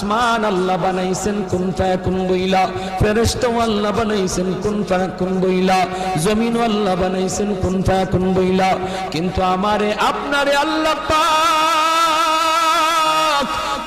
আসমান আল্লাহ বানাইছেন কোন ফায়াকুন বইলা? ফেরেশতা আল্লাহ বানাইছেন কোন ফায়াকুন বইলা? জমিন আল্লাহ বানাইছেন কোন ফায়াকুন বইলা? কিন্তু আমারে, আপনারে আল্লাহ পাক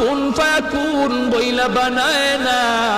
কোন ফায়াকুন বইলা বানায় নাই